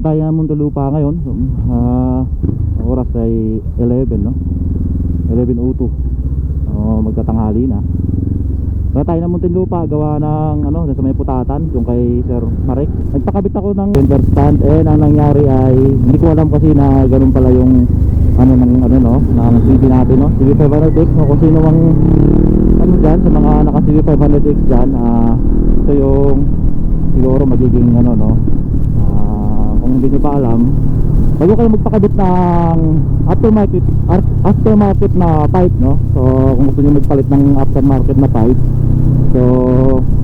Dito tayo ng Muntinlupa ngayon. Ang oras ay 11, no? 11.02. Oh, magtatanghali na. Dito tayo ng Muntinlupa gawa ng ano, sa may putatan, yung kay Sir Marek. Nagpakabit ako ng fender stand eh ang nangyari ay hindi ko alam kasi na ganun pala yung ano ng ano no, ng TV natin no. TV 500X no, kung sino mang ano dyan, sa mga naka TV 500X dyan, ah, ito yung siguro magiging ano no, kung hindi nyo pa alam. Bago kayo magpakabit ng aftermarket ar- aftermarket na pipe no? So kung gusto nyo magpalit ng aftermarket na pipe. So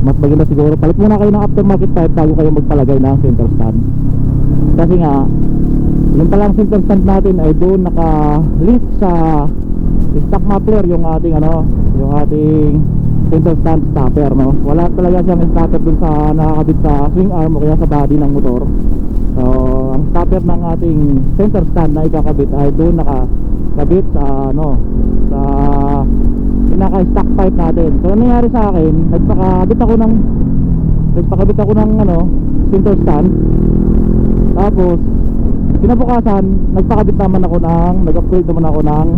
mas maganda siguro palit muna kayo ng aftermarket pipe bago kayo magpalagay ng center stand. Kasi nga yung palang center stand natin ay doon naka link sa stock muffler yung ating ano yung ating center stand stopper no? Wala talaga siyang stopper dun sa nakakabit sa swing arm o kaya sa body ng motor so ang stopper ng ating center stand na ikakabit ay doon nakakabit sa ano sa pinaka stock pipe natin. So ano nangyari sa akin nagpakabit ako ng nagpakabit ako ng ano center stand. Tapos kinabukasan nagpakabit naman ako ng nag-upgrade naman ako ng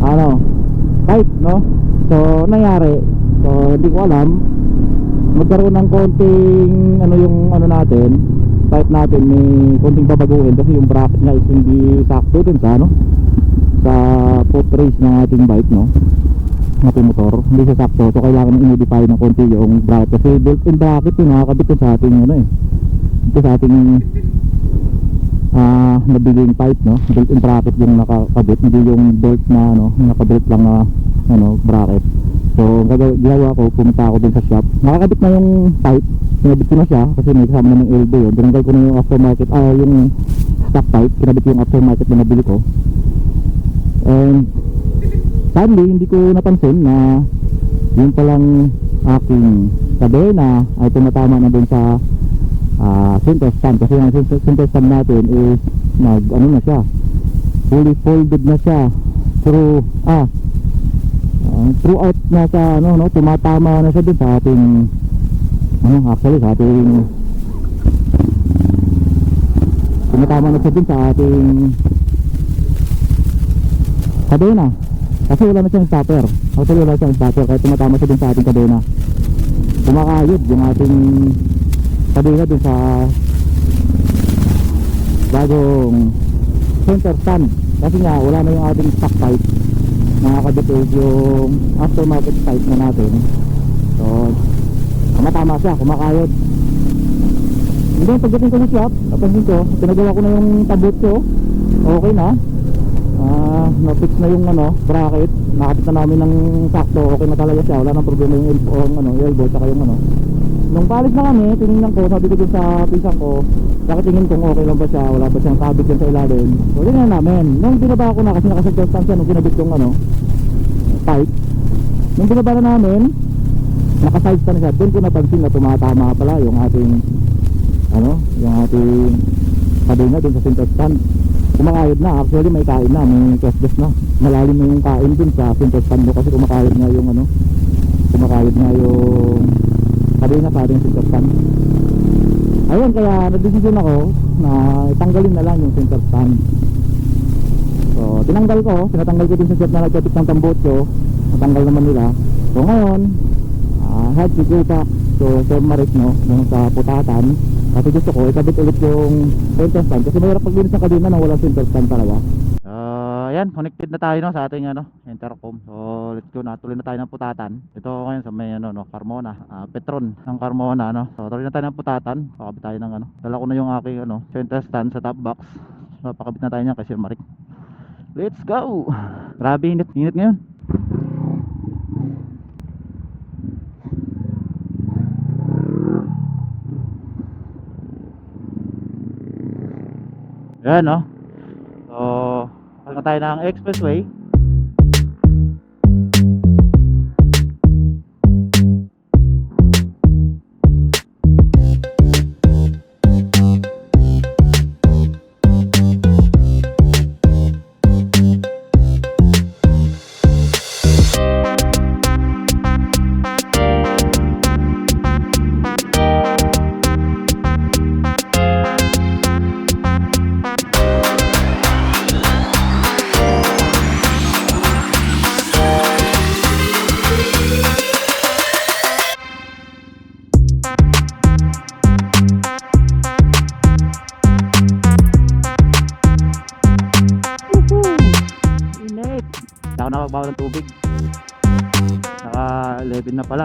ano pipe no? So nangyari? So hindi ko alam. Magkaroon ng konting ano yung ano natin pipe natin may konting babaguhin kasi yung bracket nga is hindi sakto dun sa ano sa foot race ng ating bike no? Ng ating motor. Hindi siya sakto. So kailangan i-modify ng konti yung bracket. Kasi built-in bracket yung nakakabit ko sa ating ano eh. Ito sa ating ah nabiling pipe no? Built-in bracket yung nakakabit. Hindi yung bolt na ano yung nakabit lang na ano bracket. So gagawa ko pumunta ako din sa shop. Nakakabit na yung pipe. Kinabit ko na siya kasi may kasama na ng elbow yun tinanggal ko na yung aftermarket ah yung stock pipe. Kinabit yung aftermarket na nabili ko. And sadly hindi ko napansin na yung palang aking kadena ay tumatama na dun sa ah center stand. Kasi center, center stand natin is nag ano na siya fully folded na siya. Through ah ah, throughout na sa ano no tumatama na siya dun sa ating ano actually sa ating tumatama na siya dun sa ating kadena. Kasi wala na siyang stopper. Actually wala siyang stopper kaya tumatama siya dun sa ating kadena. Kumakayod yung ating kadena dun sa bagong center stand. Kasi nga wala na yung ating stock pipe nakakabit is yung aftermarket pipe na natin. So tumatama siya kumakayod. Hindi pagdating ko sa shop napansin ko pinagawa ko na yung tabot ko. Okay na. Ah na-fix na yung ano bracket. Nakapit na namin ng sakto okay na talaga siya. Wala nang problema yung elbow, ano, elbow tsaka yung ano. Nung palit na kami tinignan ko sabi ko sa pisang ko nakatingin kung okay lang ba siya? Wala ba siyang kabit dyan sa ilalim? So na namin. Nung binaba ko na kasi nakasagdastan siya nung kinabit yung ano pipe nung binaba na namin nakasize na siya. Doon ko napansin na tumatama pala yung ating ano yung ating kadena dun sa center kumakayod na. Actually may kain na. May kesdes na. Malalim na yung kain dun sa center mo kasi kumakayod nga yung ano kumakayod nga yung kadena sa ating center stand ayun kaya nagdesisyon ako na tanggalin na lang yung center stand so tinanggal ko. Tinatanggal ko din sa shop na nagkatip ng tambotso natanggal naman nila. So ngayon uh, head to go back to Sir Marik no yung sa putatan. Kasi gusto ko ikabit ulit yung center stand kasi mahirap paglinis ng kadena nang walang center stand talaga ayan connected na tayo no sa ating ano intercom. So let's go na tuloy na tayo ng putatan. Ito ngayon sa may ano no Carmona ah, Petron ng Carmona no. So tuloy na tayo ng putatan. Pakabit tayo ng ano dala ko na yung aking ano center stand sa top box. So pakabit na tayo niyan kay Sir Marik. Let's go! Grabe init init ngayon. Yan no. Tayo ng expressway.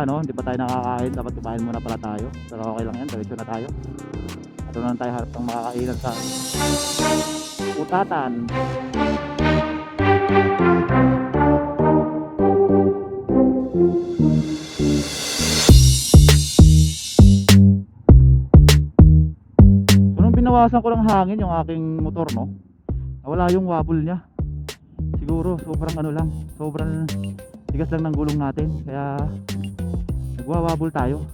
No? Hindi pa tayo nakakain. Dapat kumain muna pala tayo. Pero okay lang yan. Diretso na tayo. Ito na tayo harap ng makakainan sa utatan. So nung binawasan ko ng hangin yung aking motor no Nawala yung wobble niya Siguro sobrang ano lang Sobrang tigas lang ng gulong natin Kaya nagwawabble tayo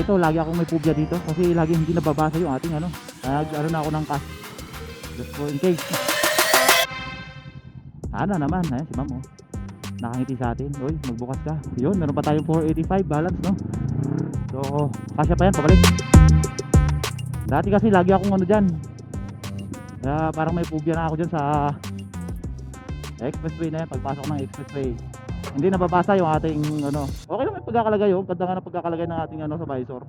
Ito, lagi akong may pubya dito kasi lagi hindi nababasa yung ating ano. Nag ano na ako ng cash. Just for in case. Sana naman, eh, si ma'am oh. Nakangiti sa atin. Uy, magbukas ka. Yun, meron pa tayong 485 balance, no? So, kasya pa yan, pabalik. Dati kasi lagi akong ano dyan. Kaya parang may pubya na ako dyan sa expressway na yan, pagpasok ng expressway. Hindi nababasa yung ating ano. Okay lang yung pagkakalagay yun ganda nga ng pagkakalagay ng ating ano sa visor.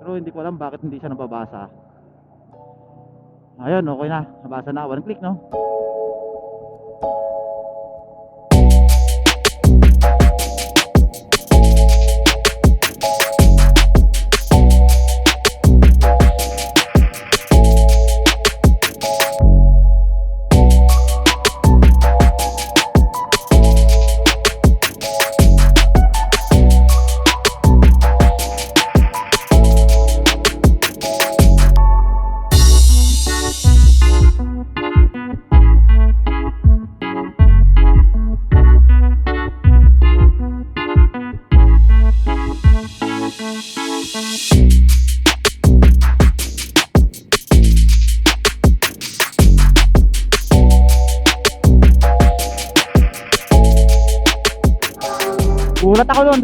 Pero hindi ko alam bakit hindi siya nababasa. Ayun okay na. Nabasa na. One click no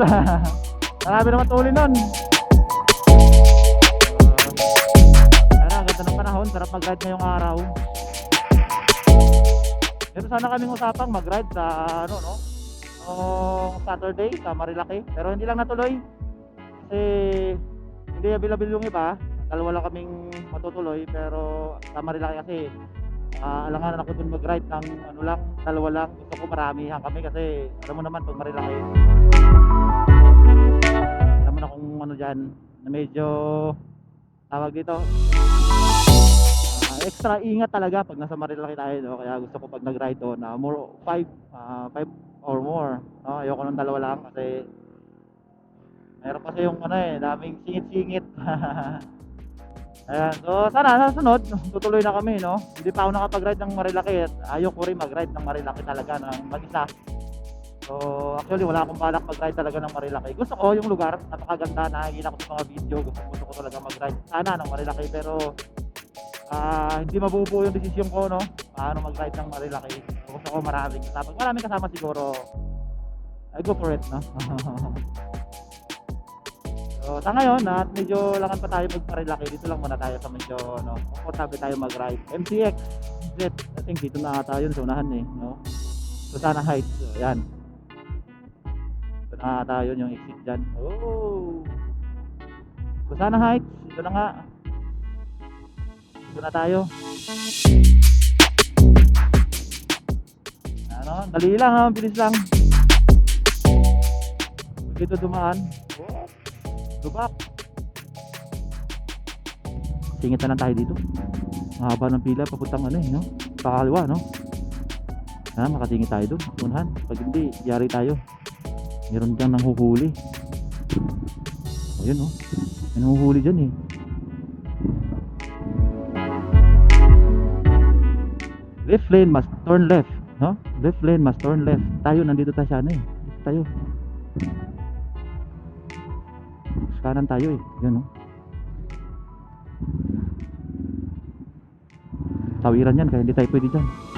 Marami naman tuli nun. Uh, ano, ganda ng panahon. Sarap mag-ride ngayong araw. Pero sana kaming usapang mag-ride sa ano no? Noong Saturday sa Marilaki. Pero hindi lang natuloy. Kasi hindi available yung iba. Dalawa lang kaming matutuloy. Pero sa Marilaki kasi Ah, alangan ako dun mag-ride ng ano lang, dalawa lang. Gusto ko maramihan kami kasi alam mo naman pag marilaki. Kung ano dyan, na medyo tawag dito. ah, extra ingat talaga pag nasa Marilaki tayo, no? Kaya gusto ko pag nag-ride doon, na more 5 5 or more, no? Ayoko ng dalawa lang kasi meron kasi yung ano eh, daming singit-singit. Ayan, so sana sa sunod, tutuloy na kami, no? Hindi pa ako nakapag-ride ng Marilaki at ayaw ko rin mag-ride ng Marilaki talaga ng mag-isa. So, actually wala akong balak mag-ride talaga ng Marilaki. Gusto ko yung lugar, napakaganda, nakikita ko sa mga video, gusto, gusto ko talaga mag-ride sana ng Marilaki pero ah hindi mabubuo yung desisyon ko, no? Paano mag-ride ng Marilaki. Gusto ko maraming kasama. Maraming kasama siguro, I go for it, no? So, sa ngayon, at medyo langan pa tayo magparilaki, dito lang muna tayo sa medyo, no, komportable tayo mag-ride. MCX, Z, I think dito na ata yun sa unahan eh, no? Susana Heights, so, yan. Ito na ata yun yung exit dyan. Oh! Susana Heights, ito na nga. Dito na tayo. Ano, dali lang ha, bilis lang. Dito dumaan. Lubak. Singit na lang tayo dito. Mahaba ng pila papuntang ano eh, no? Pakaliwa, no? Ha, makasingit tayo doon. Unahan. Pag hindi, yari tayo. Meron dyan nang huhuli. O yun, no? May nanguhuli dyan eh. Left lane must turn left. No? Left lane must turn left. Tayo, nandito tayo sa ano eh. Dito tayo. kanan tayo eh. Yan oh. Tawiran yan kaya hindi tayo pwede dyan.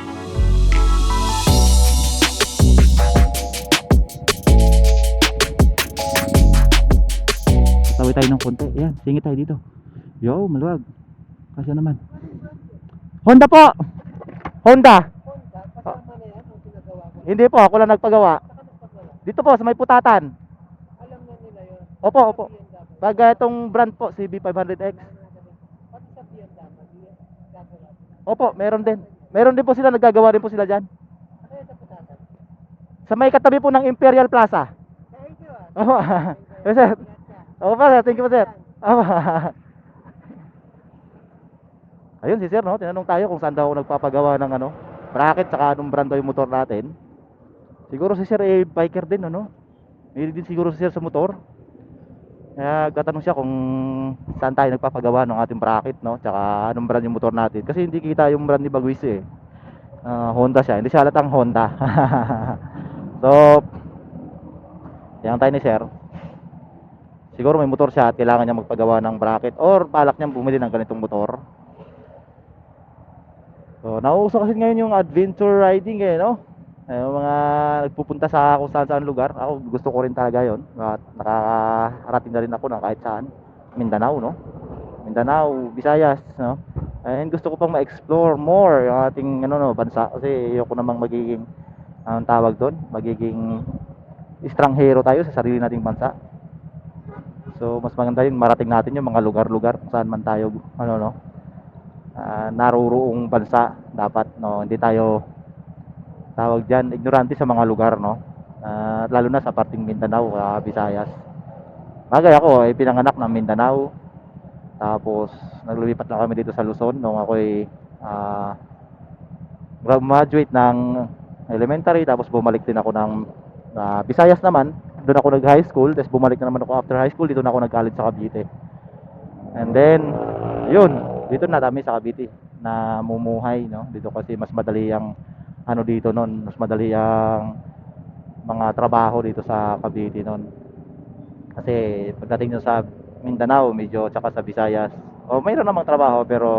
Tawi tayo ng konti. Yan, singit tayo dito. Yo, maluwag. Kasi naman. Honda po! Honda! Pinagawa mo. Hindi po, ako lang nagpagawa. Dito po, sa may putatan. Alam na nila yun. Opo, opo. Pag uh, itong brand po, CB500X. Pati sa BMW, gagawa. Opo, meron din. Meron din po sila, naggagawa rin po sila dyan. Sa may katabi po ng Imperial Plaza. Thank you ah. Opo. sir. Thank you po, sir. Ayun si sir, no? Tinanong tayo kung saan daw ako nagpapagawa ng ano, bracket, saka anong brand daw yung motor natin. Siguro si sir eh, biker din, ano? May din siguro si sir sa motor. Kaya tatanong siya kung saan tayo nagpapagawa ng ating bracket, no? Tsaka anong brand yung motor natin. Kasi hindi kita yung brand ni Bagwis eh. Ah, Honda siya. Hindi siya halatang Honda. so, yan tayo ni sir. Siguro may motor siya at kailangan niya magpagawa ng bracket or balak niya bumili ng ganitong motor. So, nauuso kasi ngayon yung adventure riding eh, no? Yung mga nagpupunta sa kung saan saan lugar. Ako gusto ko rin talaga yon. At nakakarating na rin ako ng kahit saan. Mindanao, no? Mindanao, Visayas, no? And gusto ko pang ma-explore more yung ating ano no, bansa kasi ayoko namang magiging ang tawag doon, magiging estranghero tayo sa sarili nating bansa. So mas maganda yung marating natin yung mga lugar-lugar saan man tayo ano no ah, naruroong bansa dapat no hindi tayo tawag diyan ignorante sa mga lugar no Ah, lalo na sa parting Mindanao, ah, Visayas. Bagay ako ay pinanganak ng Mindanao. Tapos naglilipat lang kami dito sa Luzon nung ako'y ah, graduate ng elementary tapos bumalik din ako ng ah, Visayas naman. Doon ako nag-high school, tapos bumalik na naman ako after high school, dito na ako nag-college sa Cavite. And then, yun, dito na kami sa Cavite na mumuhay, no? Dito kasi mas madali ang ano dito noon, mas madali ang mga trabaho dito sa Cavite noon. Kasi pagdating nyo sa Mindanao, medyo tsaka sa Visayas, o mayroon namang trabaho pero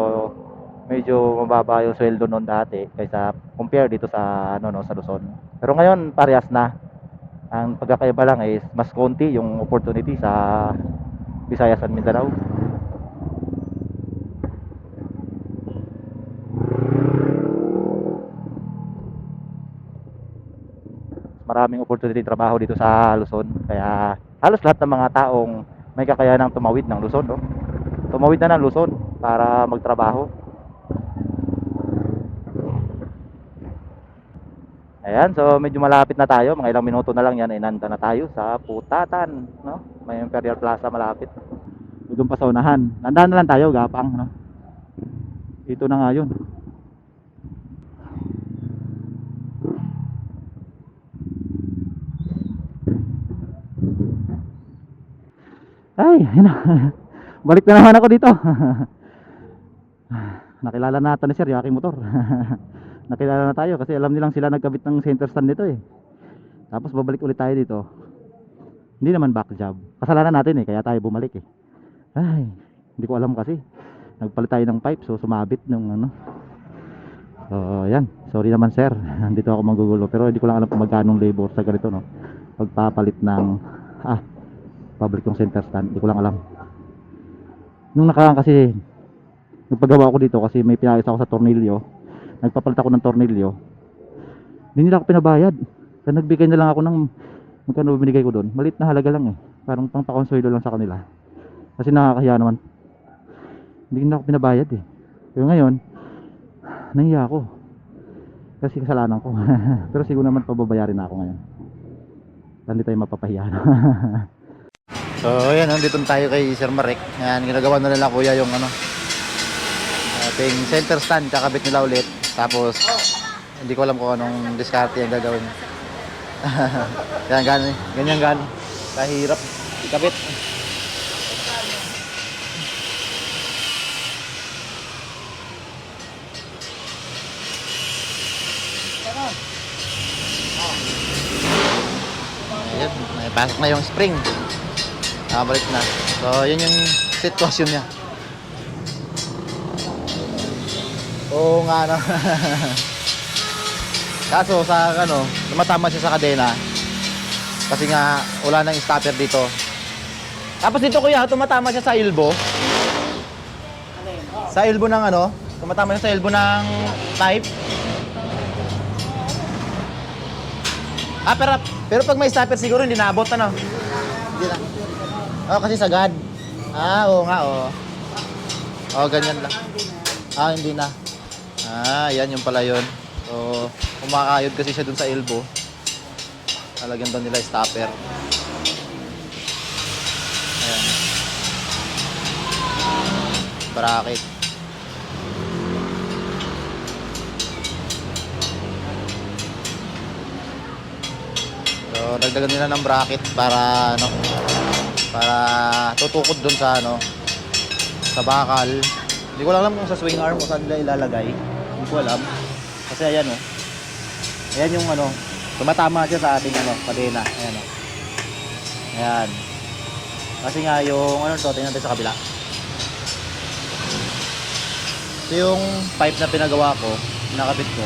medyo mababa yung sweldo noon dati kaysa compare dito sa ano no sa Luzon. Pero ngayon parehas na. Ang pagkakaiba lang is mas konti yung opportunity sa Visayas at Mindanao. maraming opportunity trabaho dito sa Luzon. Kaya halos lahat ng mga taong may kakayanang tumawid ng Luzon, no? Tumawid na ng Luzon para magtrabaho. Ayan, so medyo malapit na tayo. Mga ilang minuto na lang yan, inanda na tayo sa Putatan, no? May Imperial Plaza malapit. Doon pa sa unahan. Nandahan na lang tayo, gapang, no? Ito na nga yun. Ay, yun na. Balik na naman ako dito. Nakilala na natin ni Sir aking motor. Nakilala na tayo kasi alam nilang sila nagkabit ng center stand nito eh. Tapos babalik ulit tayo dito. Hindi naman back job. Kasalanan natin eh, kaya tayo bumalik eh. Ay, hindi ko alam kasi. Nagpalit tayo ng pipe so sumabit ng ano. So, yan. Sorry naman sir. Nandito ako magugulo. Pero hindi ko lang alam kung magkano labor sa ganito no. Pagpapalit ng ah, public yung center stand. Hindi ko lang alam. Nung nakaraan kasi nagpagawa ako dito kasi may pinayos ako sa tornilyo. Nagpapalit ako ng tornilyo. Hindi nila ako pinabayad. Kaya nagbigay na lang ako ng magkano binigay ko doon. Malit na halaga lang eh. Parang pang pakonsuelo lang sa kanila. Kasi nakakahiya naman. Hindi nila ako pinabayad eh. Pero ngayon, nahiya ako. Kasi kasalanan ko. Pero siguro naman pababayarin na ako ngayon. Hindi tayo mapapahiya. So, ayan, nandito na tayo kay Sir Marek. Ayan, ginagawa na nila kuya yung ano, ating center stand, kakabit nila ulit. Tapos, hindi ko alam kung anong diskarte yung gagawin. Yan, ganyan, ganyan, ganyan. Kahirap ikabit. Ayan, may pasok na yung spring. Nakabalik na. So, yun yung sitwasyon niya. Oo nga, no. Kaso, sa, ano, tumatama siya sa kadena. Kasi nga, wala nang stopper dito. Tapos dito, kuya, tumatama siya sa elbow. Sa elbow ng ano, tumatama siya sa elbow ng pipe. Ah, pero, pero pag may stopper siguro hindi naabot, ano? Hindi na. Oh, kasi sagad. Ah, oo nga, oo. Oh, ganyan lang. Ah, hindi na. Ah, yan yung pala yun. So, kumakayod kasi siya dun sa elbow. Talagyan doon nila stopper. Ayan. Bracket. So, dagdagan nila ng bracket para ano para tutukod doon sa ano sa bakal. Hindi ko lang alam kung sa swing arm o saan nila ilalagay. Ko alam. Kasi ayan oh. Ayan yung ano, tumatama siya sa ating ano, kadena. Ayan oh. Ayan. Kasi nga yung ano to, tingnan natin sa kabila. Ito yung pipe na pinagawa ko, pinakabit ko.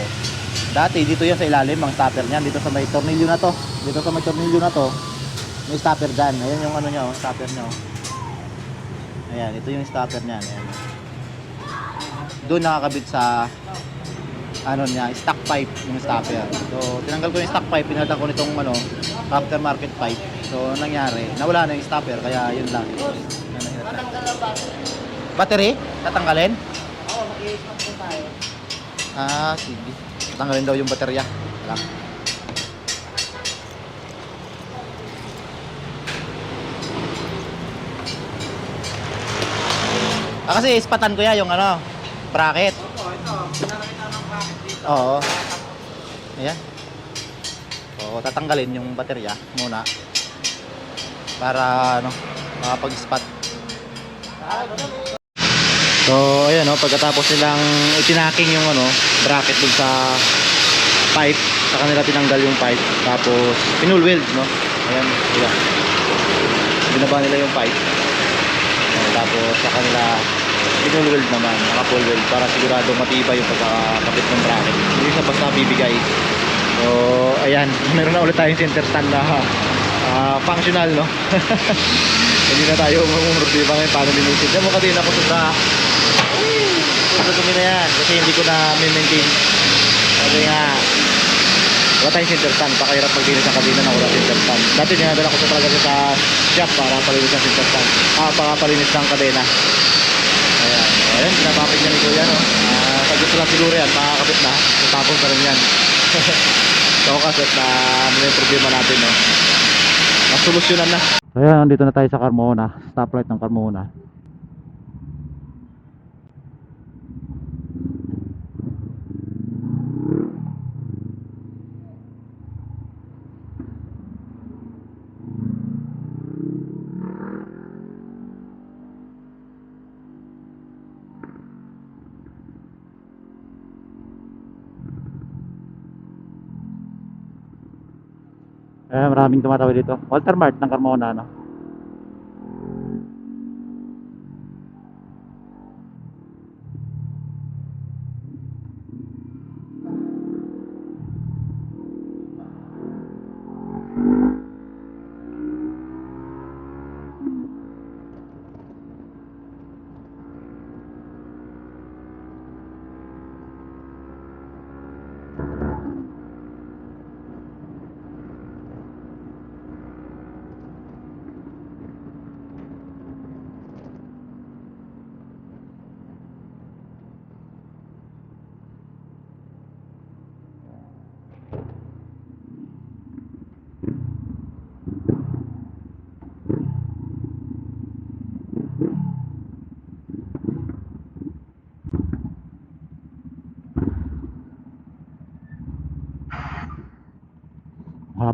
Dati dito yan sa ilalim ang stopper niyan, dito sa may tornilyo na to. Dito sa may tornilyo na to, may stopper dyan. Ayan yung ano niya, oh, stopper niya. oh. Ayan, ito yung stopper niyan. Ayan. Doon nakakabit sa ano niya, stock pipe yung stopper. So, tinanggal ko yung stock pipe, pinalitan ko nitong ano, aftermarket pipe. So, nangyari, nawala na yung stopper, kaya yun lang. Yan ang hinatay. Battery? Tatanggalin? Oo, mag-i-stop po tayo. Ah, sige. Tatanggalin daw yung baterya. Wala. Ah, kasi ispatan ko ya yung ano, bracket. Oo. Ayan. Oo, tatanggalin yung baterya muna. Para ano, makapag-spot. So, ayan no, pagkatapos nilang itinaking yung ano, bracket dun sa pipe, sa kanila tinanggal yung pipe, tapos pinul weld, no? Ayan, diba? Binaba nila yung pipe. Oh, tapos sa kanila pinul weld naman, naka full weld para sigurado matibay yung pagkakapit ng bracket. Hindi siya basta bibigay. So, ayan, meron na ulit tayong center stand na ah, functional, no? Hindi na tayo mamumroblema ngayon paano linisin. Diyan mo kasi sa sa dumi na yan kasi hindi ko na maintain. Sabi nga, wala tayong center stand. Pakahirap maglinis ang kabina na wala center stand. Dati dinadala ko sa talaga sa shop para palinis ang center stand. Ah, para palinis ng kadena. Ayan. Pinapapig niya ni Kuya, no? Ah, pag gusto lang siguro yan, makakabit na. Tapos na rin yan. so, kasi na ano na yung problema natin, no? Nasolusyonan na. So ayan, nandito na tayo sa Carmona. Stoplight ng Carmona. Eh, maraming tumatawid dito. Walter Mart ng Carmona, no?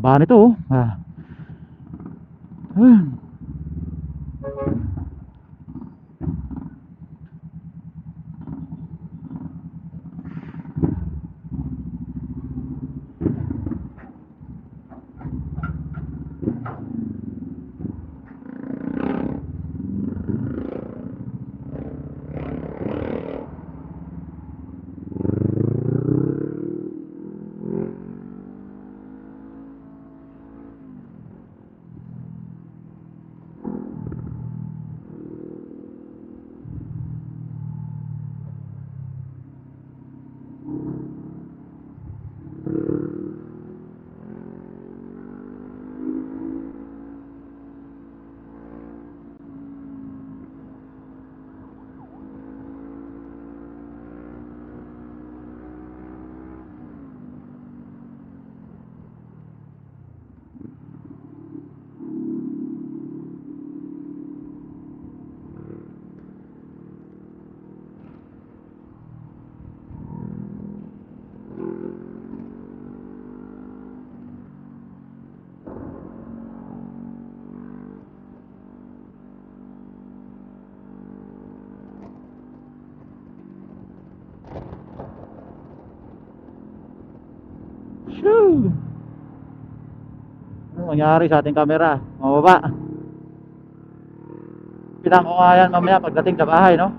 Haba nito, oh. Ah. Ah. Ano nangyari sa ating camera? Mababa. Pinang ko nga yan mamaya pagdating sa bahay, no?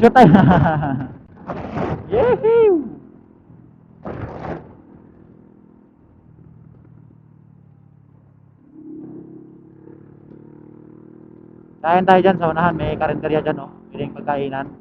Good shoot tayo. Yehey! Kain tayo dyan sa unahan. May karinderya dyan, oh. Piling pagkainan.